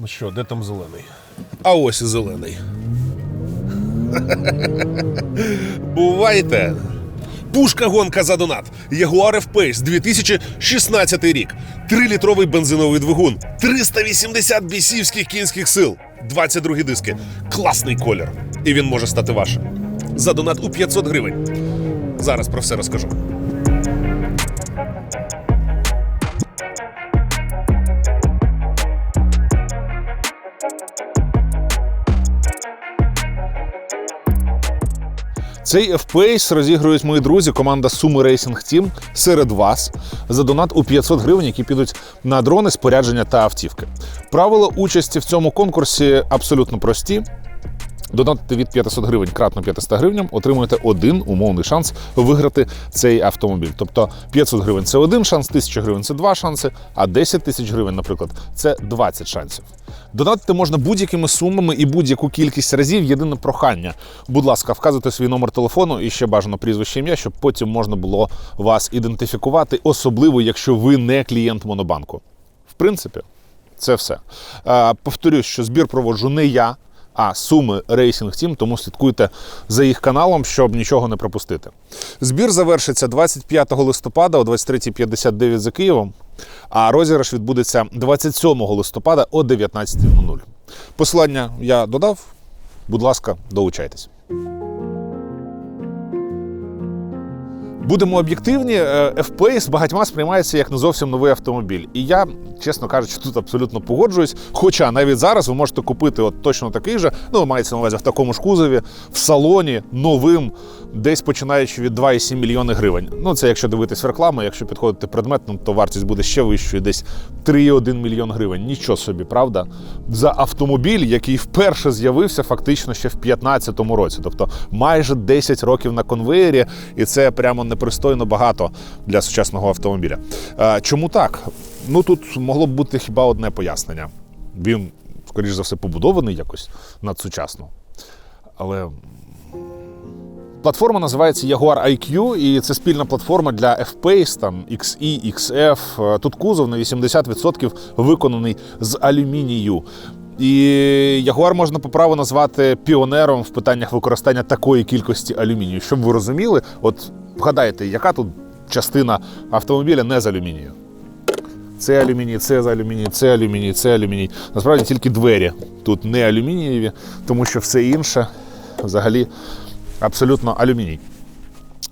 Ну що, де там зелений? А ось і зелений. Бувайте! Пушка гонка за донат. Jaguar F-Pace 2016 рік. Трилітровий бензиновий двигун. 380 бісівських кінських сил. 22 диски. Класний колір. І він може стати вашим. За донат у 500 гривень. Зараз про все розкажу. Цей FPS розігрують мої друзі, команда Суми Racing Team серед вас за донат у 500 гривень, які підуть на дрони, спорядження та автівки. Правила участі в цьому конкурсі абсолютно прості. Донатите від 500 гривень кратно 500 гривням, отримуєте один умовний шанс виграти цей автомобіль. Тобто 500 гривень це один шанс, 1000 гривень це два шанси, а 10 тисяч гривень, наприклад, це 20 шансів. Донатити можна будь-якими сумами і будь-яку кількість разів. Єдине прохання. Будь ласка, вказуйте свій номер телефону і ще бажано прізвище ім'я, щоб потім можна було вас ідентифікувати, особливо якщо ви не клієнт монобанку. В принципі, це все. Е, повторюсь, що збір проводжу не я, а Суми Racing Team, тому слідкуйте за їх каналом, щоб нічого не пропустити. Збір завершиться 25 листопада о 23.59 за Києвом, а розіграш відбудеться 27 листопада о 19.00. Посилання я додав. Будь ласка, долучайтесь. Будемо об'єктивні, е, F-Pace багатьма сприймається як не зовсім новий автомобіль. І я, чесно кажучи, тут абсолютно погоджуюсь. Хоча навіть зараз ви можете купити от точно такий же, ну мається на увазі в такому ж кузові, в салоні новим, десь починаючи від 2,7 мільйони гривень. Ну це якщо дивитись рекламу, якщо підходити предметно, то вартість буде ще вищою, десь 3,1 мільйон гривень. Нічого собі, правда? За автомобіль, який вперше з'явився фактично ще в 2015 році, тобто майже 10 років на конвеєрі, і це прямо непристойно багато для сучасного автомобіля. Е, Чому так? Ну тут могло б бути хіба одне пояснення. Він, скоріш за все, побудований якось надсучасно. Але Платформа називається Jaguar IQ, і це спільна платформа для F-Pace, там XE, XF. Тут кузов на 80% виконаний з алюмінію. І Jaguar можна по праву назвати піонером в питаннях використання такої кількості алюмінію. Щоб ви розуміли, от вгадайте, яка тут частина автомобіля не з алюмінію. Це алюміній, це з алюміній, це алюміній, це алюміній. Насправді тільки двері тут не алюмінієві, тому що все інше взагалі абсолютно алюміній.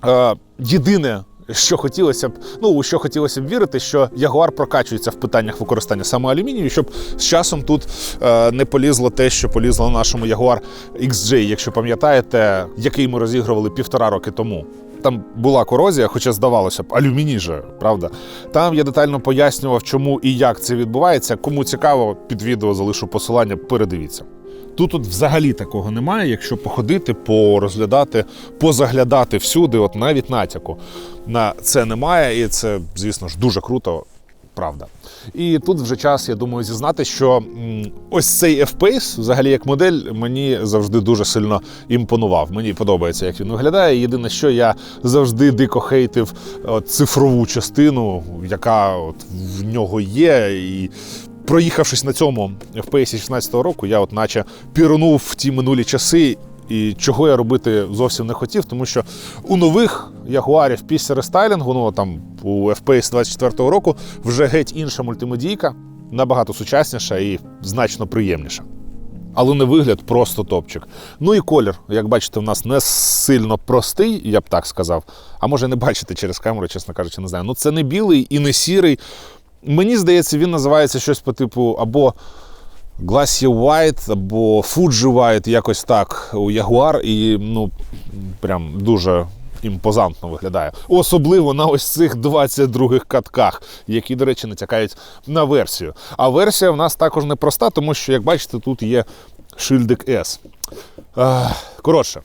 Е, єдине, що хотілося б, ну у що хотілося б вірити, що Ягуар прокачується в питаннях використання саме алюмінію, щоб з часом тут е, не полізло те, що полізло на нашому Ягуар XJ, якщо пам'ятаєте, який ми розігрували півтора роки тому. Там була корозія, хоча здавалося б, алюміній же, правда. Там я детально пояснював, чому і як це відбувається. Кому цікаво, під відео залишу посилання, передивіться. Тут от взагалі такого немає, якщо походити, порозглядати, позаглядати всюди, от навіть натяку на це немає, і це, звісно ж, дуже круто. Правда. І тут вже час, я думаю, зізнати, що ось цей F-Pace, взагалі як модель, мені завжди дуже сильно імпонував. Мені подобається, як він виглядає. Єдине, що я завжди дико хейтив от, цифрову частину, яка от в нього є. І проїхавшись на цьому FPS 16-го року, я от наче пірнув в ті минулі часи. І чого я робити зовсім не хотів, тому що у нових ягуарів після рестайлінгу, ну там у FPS 24-го року, вже геть інша мультимедійка, набагато сучасніша і значно приємніша. Але не вигляд просто топчик. Ну і колір, як бачите, в нас не сильно простий, я б так сказав. А може не бачите через камеру, чесно кажучи, не знаю. Ну це не білий і не сірий. Мені здається, він називається щось по типу або Glassy White, або Fuji White, якось так у Jaguar, і ну прям дуже імпозантно виглядає. Особливо на ось цих 22-х катках, які, до речі, натякають на версію. А версія в нас також непроста, тому що, як бачите, тут є шильдик S. Коротше,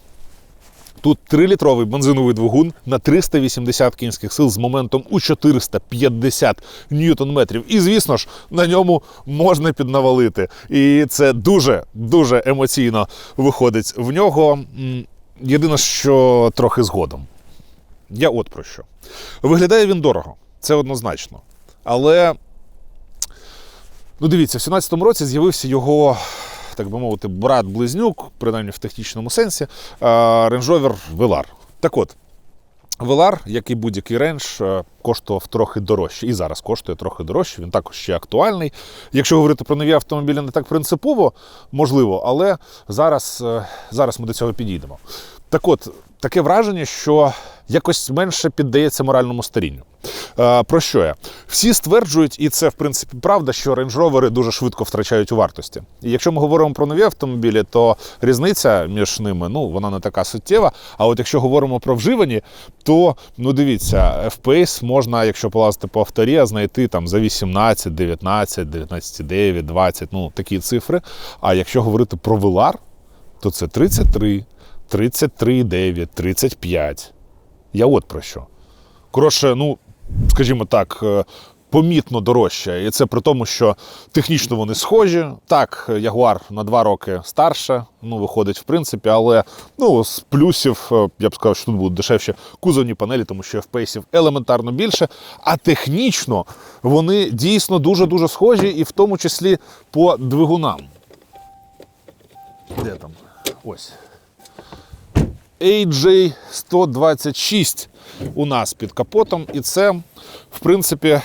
Тут 3-літровий бензиновий двигун на 380 кінських сил з моментом у 450 ньютон-метрів. І, звісно ж, на ньому можна піднавалити. І це дуже-дуже емоційно виходить в нього. Єдине, що трохи згодом. Я от про що. Виглядає він дорого, це однозначно. Але Ну, дивіться, в 17-му році з'явився його, так би мовити, брат-близнюк, принаймні в технічному сенсі, ренжовер Rover. Так от, Велар, як і будь-який рендж, коштував трохи дорожче. І зараз коштує трохи дорожче. Він також ще актуальний. Якщо говорити про нові автомобілі, не так принципово, можливо, але зараз, е, зараз ми до цього підійдемо. Так от, таке враження, що якось менше піддається моральному старінню. Е, Про що я? Всі стверджують, і це в принципі правда, що рейндж-ровери дуже швидко втрачають у вартості. І якщо ми говоримо про нові автомобілі, то різниця між ними ну вона не така суттєва. А от якщо говоримо про вживані, то ну дивіться, FPS можна, якщо полазити по авторі, знайти там за 18, 19, 19,9, 20, ну такі цифри. А якщо говорити про Velar, то це 33, 33,9, 35. Я от про що. Коротше, ну, скажімо так, е, помітно дорожче. І це при тому, що технічно вони схожі. Так, Ягуар на два роки старше, ну, виходить, в принципі, але ну, з плюсів, е, я б сказав, що тут будуть дешевші кузовні панелі, тому що FPS елементарно більше. А технічно вони дійсно дуже-дуже схожі, і в тому числі по двигунам. Де там? Ось. AJ126 у нас під капотом, і це, в принципі,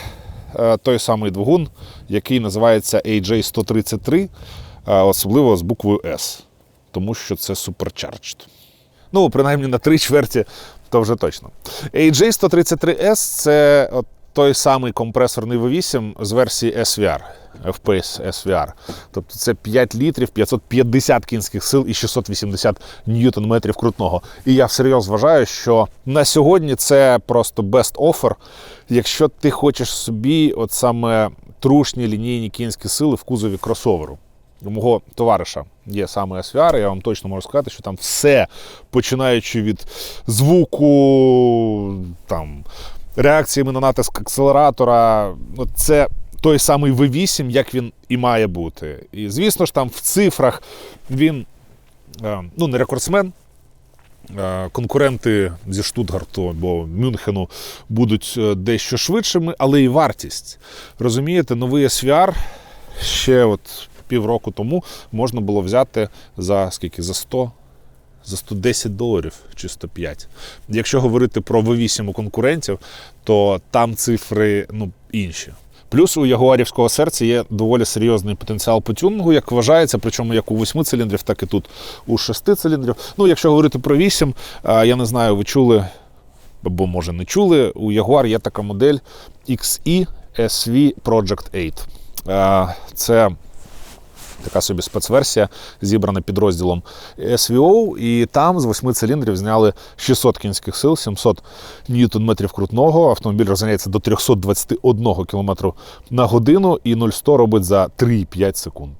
е, той самий двигун, який називається AJ133, е, особливо з буквою S, тому що це supercharged. Ну, принаймні на три чверті, то вже точно. AJ133S це от той самий компресорний V8 з версії SVR. FPS SVR. Тобто це 5 літрів, 550 кінських сил і 680 ньютон-метрів крутного. І я всерйоз вважаю, що на сьогодні це просто best offer, якщо ти хочеш собі от саме трушні лінійні кінські сили в кузові кросоверу. У мого товариша є саме SVR, я вам точно можу сказати, що там все, починаючи від звуку, там, реакціями на натиск акселератора, ну, це той самий V8, як він і має бути. І звісно ж, там в цифрах він е, ну, не рекордсмен. Е, Конкуренти зі Штутгарту або Мюнхену будуть е, дещо швидшими, але і вартість. Розумієте, новий SVR ще от півроку тому можна було взяти за скільки? За 100 за 110 доларів чи 105. Якщо говорити про V8 у конкурентів, то там цифри ну, інші. Плюс у ягуарівського серця є доволі серйозний потенціал по тюнингу, як вважається, причому як у 8 циліндрів, так і тут у 6 циліндрів. Ну, якщо говорити про 8, я не знаю, ви чули або може не чули. У Jaguar є така модель XE SV Project 8. Це така собі спецверсія, зібрана підрозділом SVO, і там з 8 циліндрів зняли 600 кінських сил, 700 ньютон-метрів крутного. Автомобіль розганяється до 321 км на годину і 0-100 робить за 3,5 секунд.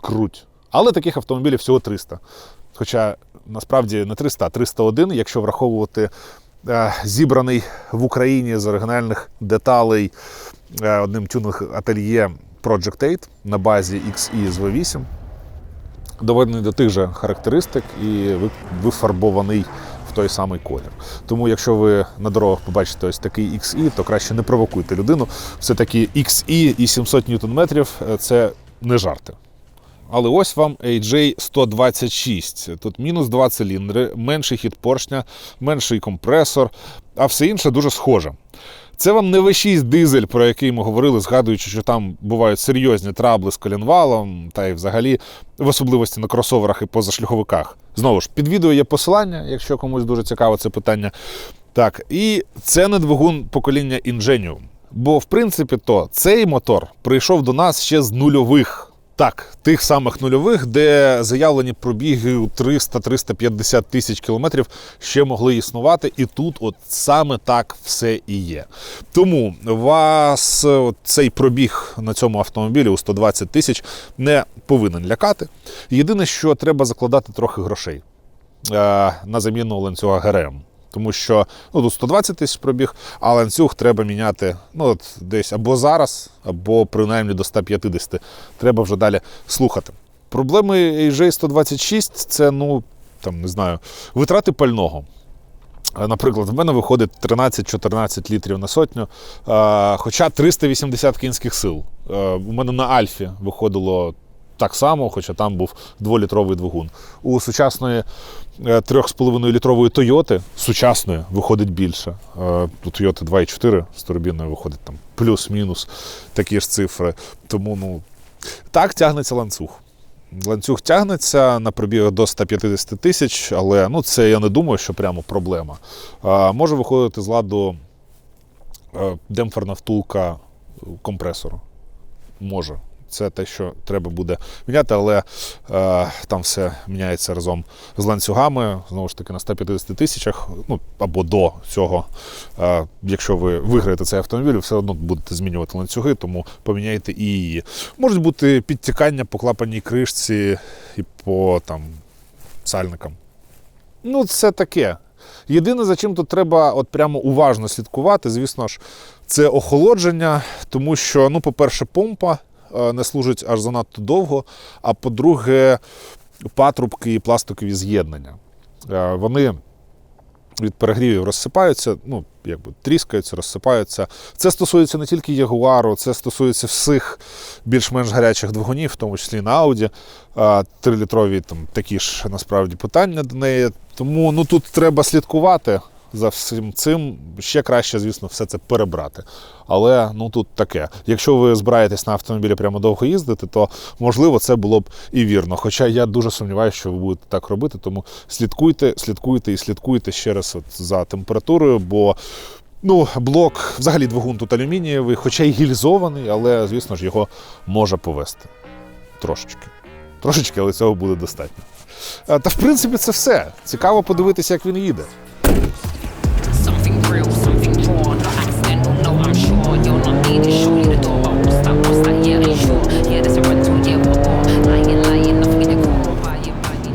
Круть. Але таких автомобілів всього 300. Хоча насправді не 300, а 301, якщо враховувати е, зібраний в Україні з оригінальних деталей е, одним тюнинг ательє Project 8 на базі XE з V8, доведений до тих же характеристик і вифарбований в той самий колір. Тому, якщо ви на дорогах побачите ось такий XE, то краще не провокуйте людину. Все-таки XE і 700 ньютон-метрів – це не жарти. Але ось вам AJ126. Тут мінус 2 циліндри, менший хід поршня, менший компресор, а все інше дуже схоже. Це вам не V6 дизель, про який ми говорили, згадуючи, що там бувають серйозні трабли з колінвалом, та й взагалі в особливості на кросоверах і позашляховиках. Знову ж, під відео є посилання, якщо комусь дуже цікаво це питання. Так, і це не двигун покоління Ingenium. Бо, в принципі, то цей мотор прийшов до нас ще з нульових. Так, тих самих нульових, де заявлені пробіги у 300-350 тисяч кілометрів ще могли існувати, і тут от саме так все і є. Тому вас цей пробіг на цьому автомобілі у 120 тисяч не повинен лякати. Єдине, що треба закладати трохи грошей е, на заміну ланцюга ГРМ. Тому що ну, тут 120 тисяч пробіг, а ланцюг треба міняти ну, от десь або зараз, або принаймні до 150. Треба вже далі слухати. Проблеми AJ126 це, ну, там, не знаю, витрати пального. Е, Наприклад, в мене виходить 13-14 літрів на сотню, е, хоча 380 кінських сил. Е, У мене на Альфі виходило так само, хоча там був дволітровий двигун. У сучасної е, 3,5 літрової Тойоти сучасної виходить більше. Е, У Тойоти 2,4 з турбіною виходить там плюс-мінус такі ж цифри. Тому ну, так тягнеться ланцюг. Ланцюг тягнеться на пробігах до 150 тисяч, але ну, це я не думаю, що прямо проблема. Може виходити з ладу е, демпферна втулка компресору. Може. Це те, що треба буде міняти, але е, там все міняється разом з ланцюгами. Знову ж таки, на 150 тисячах, ну або до цього. Е, якщо ви виграєте цей автомобіль, все одно будете змінювати ланцюги, тому поміняйте і її. Можуть бути підтікання по клапаній кришці і по там сальникам. Ну, це таке. Єдине, за чим тут треба от прямо уважно слідкувати, звісно ж, це охолодження, тому що, ну, по-перше, помпа не служить аж занадто довго, а по-друге, патрубки і пластикові з'єднання. Е, Вони від перегрівів розсипаються, ну, якби тріскаються, розсипаються. Це стосується не тільки Ягуару, це стосується всіх більш-менш гарячих двигунів, в тому числі на Audi. А, Трилітрові там такі ж насправді питання до неї. Тому ну, тут треба слідкувати за всім цим. Ще краще, звісно, все це перебрати. Але ну тут таке. Якщо ви збираєтесь на автомобілі прямо довго їздити, то можливо це було б і вірно. Хоча я дуже сумніваюся, що ви будете так робити, тому слідкуйте, слідкуйте і слідкуйте ще раз от за температурою, бо. Ну, блок, взагалі двигун тут алюмінієвий, хоча й гільзований, але, звісно ж, його може повести. Трошечки. Трошечки, але цього буде достатньо. Е, Та в принципі це все. Цікаво подивитися, як він їде.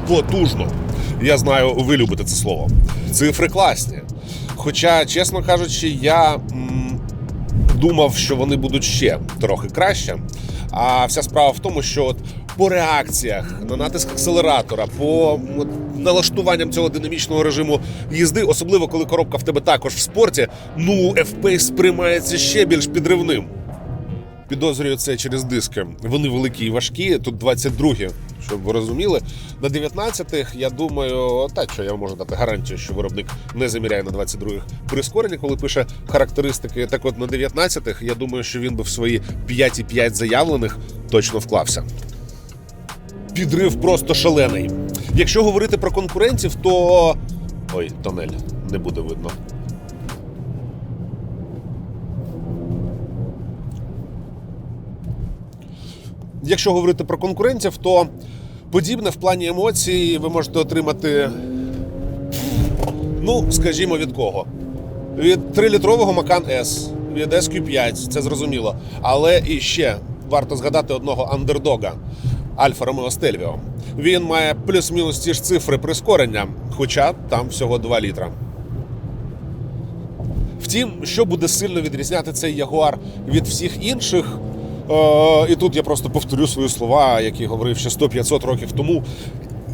Потужно. Я знаю, ви любите це слово. Цифри класні. Хоча, чесно кажучи, я м, думав, що вони будуть ще трохи краще. А вся справа в тому, що от по реакціях на натиск акселератора, по налаштуванням цього динамічного режиму їзди, особливо коли коробка в тебе також в спорті, ну FPS сприймається ще більш підривним. Підозрюю це через диски. Вони великі і важкі. Тут 22-гі, щоб ви розуміли. На 19-х, я думаю, та що я можу дати гарантію, що виробник не заміряє на 22-х прискорення, коли пише характеристики. Так от на 19-х, я думаю, що він би в свої 5,5 заявлених точно вклався. Підрив просто шалений. Якщо говорити про конкурентів, то. Ой, тонель не буде видно. Якщо говорити про конкурентів, то подібне в плані емоцій ви можете отримати, ну, скажімо, від кого? Від 3-літрового Macan S, від SQ5, це зрозуміло. Але і ще варто згадати одного андердога Альфа Ромео Стельвіо. Він має плюс-мінус ті ж цифри прискорення, хоча там всього 2 літра. Втім, що буде сильно відрізняти цей Ягуар від всіх інших. Е, і тут я просто повторю свої слова, які говорив ще 100-500 років тому.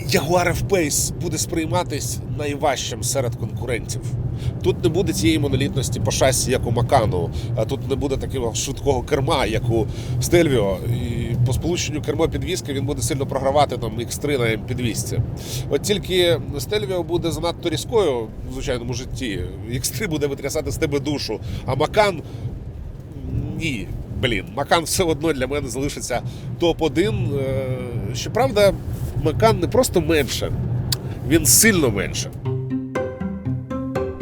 Jaguar F-Pace буде сприйматись найважчим серед конкурентів. Тут не буде цієї монолітності по шасі, як у Макану, а тут не буде такого швидкого керма, як у Стельвіо. І по сполученню кермо підвіски він буде сильно програвати там X3 на підвісці. От тільки Стельвіо буде занадто різкою в звичайному житті. X3 буде витрясати з тебе душу, а Макан ні. Блін, Макан все одно для мене залишиться топ-1. Е, Щоправда, Макан не просто менше, він сильно менше.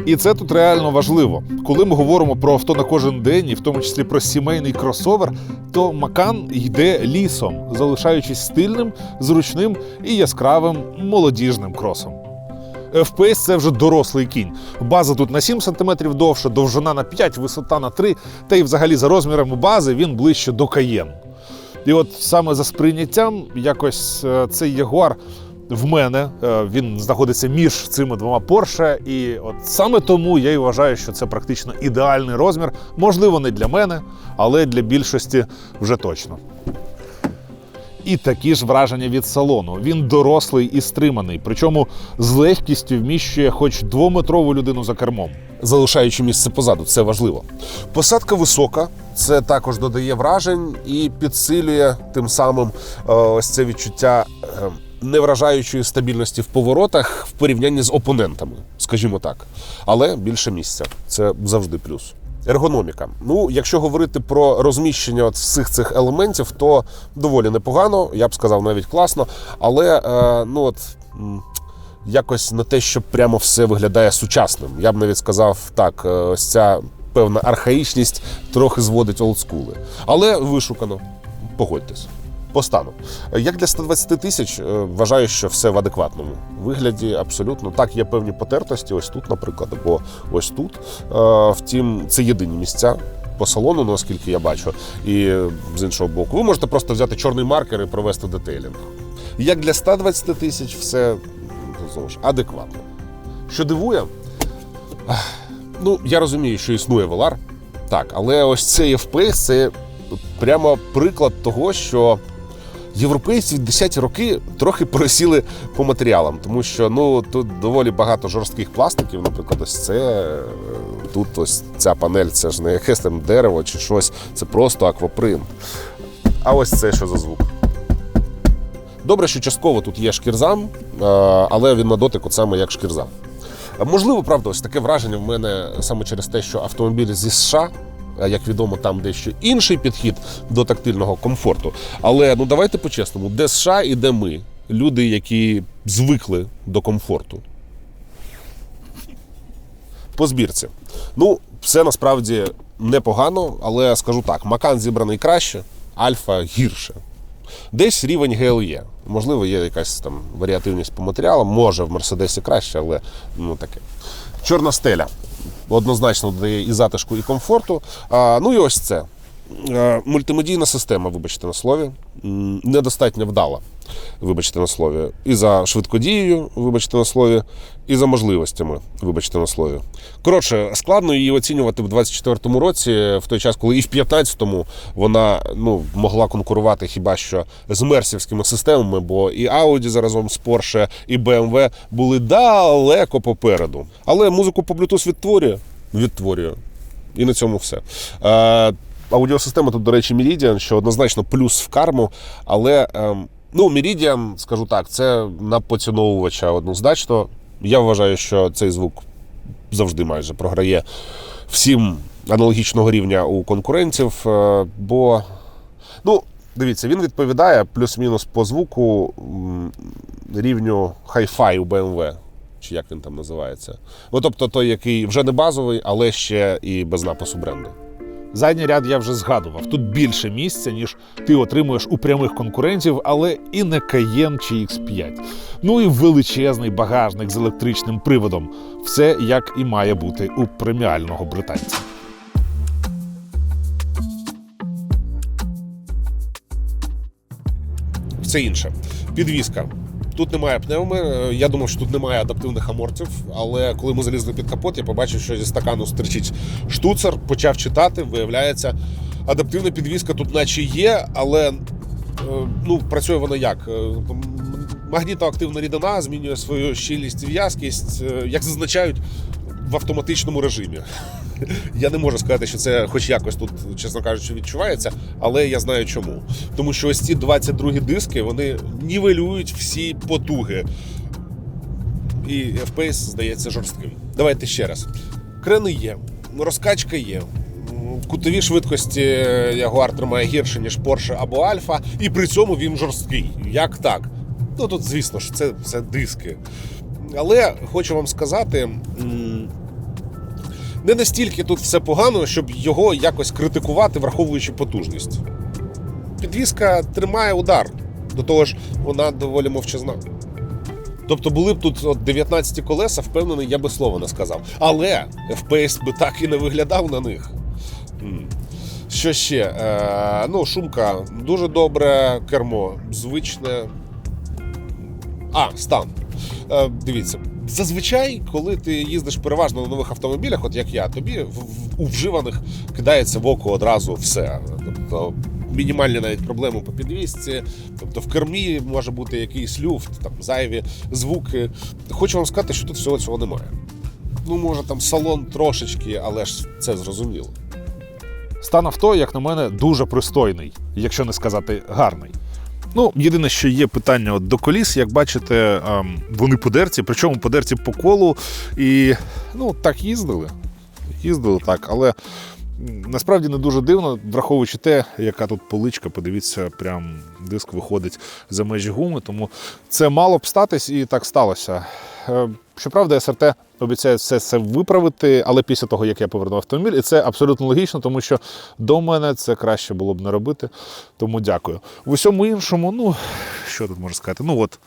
І це тут реально важливо. Коли ми говоримо про авто на кожен день, і в тому числі про сімейний кросовер, то Макан йде лісом, залишаючись стильним, зручним і яскравим молодіжним кросом. FPS – це вже дорослий кінь. База тут на 7 см довша, довжина на 5, висота на 3, та й взагалі за розмірами бази він ближче до Каєн. І от саме за сприйняттям якось е, цей Ягуар в мене е, він знаходиться між цими двома Porsche, і от саме тому я і вважаю, що це практично ідеальний розмір. Можливо, не для мене, але для більшості вже точно. І такі ж враження від салону. Він дорослий і стриманий, причому з легкістю вміщує хоч двометрову людину за кермом. залишаючи місце позаду. Це важливо. Посадка висока, це також додає вражень і підсилює тим самим е, ось це відчуття е, невражаючої стабільності в поворотах в порівнянні з опонентами, скажімо так. Але більше місця це завжди плюс. Ергономіка. Ну, якщо говорити про розміщення от всіх цих елементів, то доволі непогано, я б сказав, навіть класно. Але е, ну от. якось не те, що прямо все виглядає сучасним. Я б навіть сказав так, е, ось ця певна архаїчність трохи зводить олдскули. Але вишукано, погодьтесь. По Як для 120 тисяч, е, вважаю, що все в адекватному вигляді. Абсолютно так, є певні потертості. Ось тут, наприклад, або ось тут. Е, Втім, це єдині місця. По салону, наскільки я бачу, і е, з іншого боку, ви можете просто взяти чорний маркер і провести детейлінг. Як для 120 тисяч, все ну, знову ж адекватно. Що дивує, ну я розумію, що існує Velar, так, але ось цей FPS це прямо приклад того, що європейці в 10 роки трохи просіли по матеріалам, тому що ну тут доволі багато жорстких пластиків, наприклад, ось це. е, Тут ось ця панель, це ж не якесь там дерево чи щось, це просто аквапринт. А ось це що за звук. Добре, що частково тут є шкірзам, е, але він на дотик от саме як шкірзам. Можливо, правда, ось таке враження в мене саме через те, що автомобілі зі США, як відомо, там дещо інший підхід до тактильного комфорту. Але ну давайте по-чесному, де США і де ми? Люди, які звикли до комфорту. По збірці. Ну, все насправді непогано, але скажу так: Макан зібраний краще, Альфа гірше. Десь рівень ГЛ є. Можливо, є якась там варіативність по матеріалам, може в Мерседесі краще, але ну таке. Чорна стеля. Однозначно додає і затишку, і комфорту. А, ну і ось це. Мультимедійна система, вибачте на слові, недостатньо вдала, вибачте на слові. І за швидкодією, вибачте на слові, і за можливостями, вибачте на слові. Коротше, складно її оцінювати в 24-му році, в той час, коли і в 15-му вона ну, могла конкурувати хіба що з мерсівськими системами, бо і Audi заразом з Porsche, і BMW були далеко попереду. Але музику по Bluetooth відтворює? Відтворює. І на цьому все. Е, аудіосистема тут, до речі, Meridian, що однозначно плюс в карму, але ем, ну, Meridian, скажу так, це на поціновувача однозначно. Я вважаю, що цей звук завжди майже програє всім аналогічного рівня у конкурентів. е, Бо, ну, дивіться, він відповідає плюс-мінус по звуку рівню Hi-Fi у BMW. Чи як він там називається? Ну, тобто той, який вже не базовий, але ще і без напису бренду. Задній ряд я вже згадував. Тут більше місця, ніж ти отримуєш у прямих конкурентів, але і не Cayenne чи X5. Ну і величезний багажник з електричним приводом. Все як і має бути у преміального британця. Все інше. Підвізка. Тут немає пневми. е, Я думав, що тут немає адаптивних амортів, але коли ми залізли під капот, я побачив, що зі стакану стерчить штуцер, почав читати. Виявляється, адаптивна підвізка тут наче є, але е, ну, працює вона як? Е, Магнітоактивна рідина змінює свою щільність і в'язкість, як зазначають в автоматичному режимі. Я не можу сказати, що це хоч якось тут, чесно кажучи, відчувається, але я знаю чому. Тому що ось ці 22 диски вони нівелюють всі потуги. І FPS здається жорстким. Давайте ще раз. Крени є, розкачка є. Кутові швидкості Jaguar тримає гірше, ніж Porsche або Alfa, і при цьому він жорсткий. Як так? Ну тут, звісно ж, це все диски. Але хочу вам сказати. Не настільки тут все погано, щоб його якось критикувати, враховуючи потужність. Підвізка тримає удар, до того ж, вона доволі мовчазна. Тобто були б тут от 19 колеса, впевнений, я би слова не сказав. Але FPS би так і не виглядав на них. Що ще? Е, ну, шумка дуже добре, кермо звичне. А, стан. Е, дивіться, зазвичай, коли ти їздиш переважно на нових автомобілях, от як я, тобі в, у вживаних кидається в око одразу все. Тобто мінімальні навіть проблеми по підвісці. Тобто в кермі може бути якийсь люфт, там зайві звуки. Хочу вам сказати, що тут всього цього немає. Ну, може, там салон трошечки, але ж це зрозуміло. Стан авто, як на мене, дуже пристойний, якщо не сказати гарний. Ну, єдине, що є питання от до коліс, як бачите, ем, вони подерті, причому подерті по колу. І ну, так їздили. Їздили так, але насправді не дуже дивно, враховуючи те, яка тут поличка, подивіться, прям диск виходить за межі гуми. Тому це мало б статись, і так сталося. Е, Щоправда, СРТ обіцяє все це виправити, але після того, як я повернув автомобіль, і це абсолютно логічно, тому що до мене це краще було б не робити. Тому дякую. В усьому іншому, ну що тут можна сказати? Ну от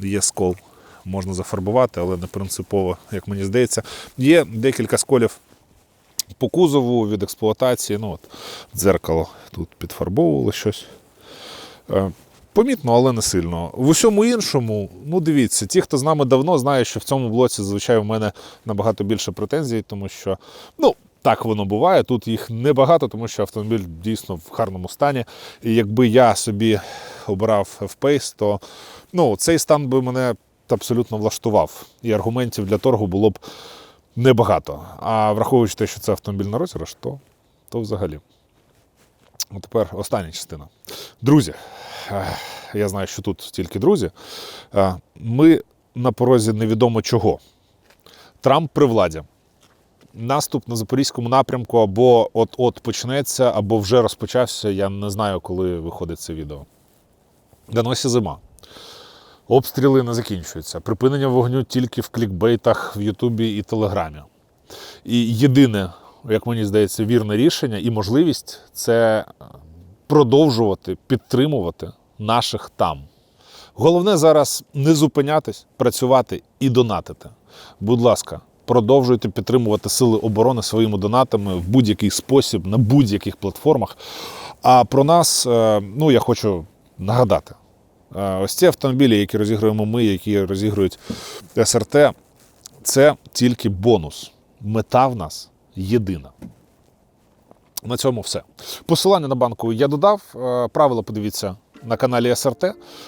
є скол, можна зафарбувати, але не принципово, як мені здається. Є декілька сколів по кузову від експлуатації. Ну от дзеркало тут підфарбовували щось. Е, Помітно, але не сильно. В усьому іншому, ну дивіться, ті, хто з нами давно, знають, що в цьому блоці, звичайно, в мене набагато більше претензій, тому що, ну, так воно буває. Тут їх небагато, тому що автомобіль дійсно в гарному стані. І якби я собі обирав F-Pace, то ну, цей стан би мене абсолютно влаштував. І аргументів для торгу було б небагато. А враховуючи те, що це автомобіль на розіграш, то, то взагалі. А тепер остання частина. Друзі, я знаю, що тут тільки друзі. Е, Ми на порозі невідомо чого. Трамп при владі. Наступ на запорізькому напрямку або от-от почнеться, або вже розпочався. Я не знаю, коли виходить це відео. На носі зима. Обстріли не закінчуються. Припинення вогню тільки в клікбейтах в Ютубі і Телеграмі. І єдине, як мені здається, вірне рішення і можливість це продовжувати підтримувати наших там. Головне зараз не зупинятись, працювати і донатити. Будь ласка, продовжуйте підтримувати сили оборони своїми донатами в будь-який спосіб, на будь-яких платформах. А про нас, е, ну я хочу нагадати. Ось ці автомобілі, які розігруємо ми, які розігрують СРТ, це тільки бонус. Мета в нас єдина. На цьому все. Посилання на банку я додав. Правила подивіться на каналі СРТ.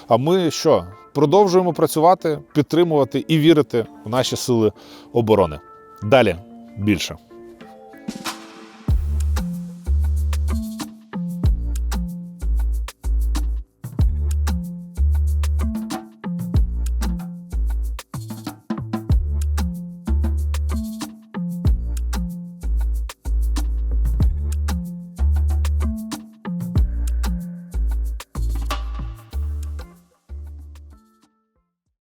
А ми що? Продовжуємо працювати, підтримувати і вірити в наші сили оборони. Далі більше.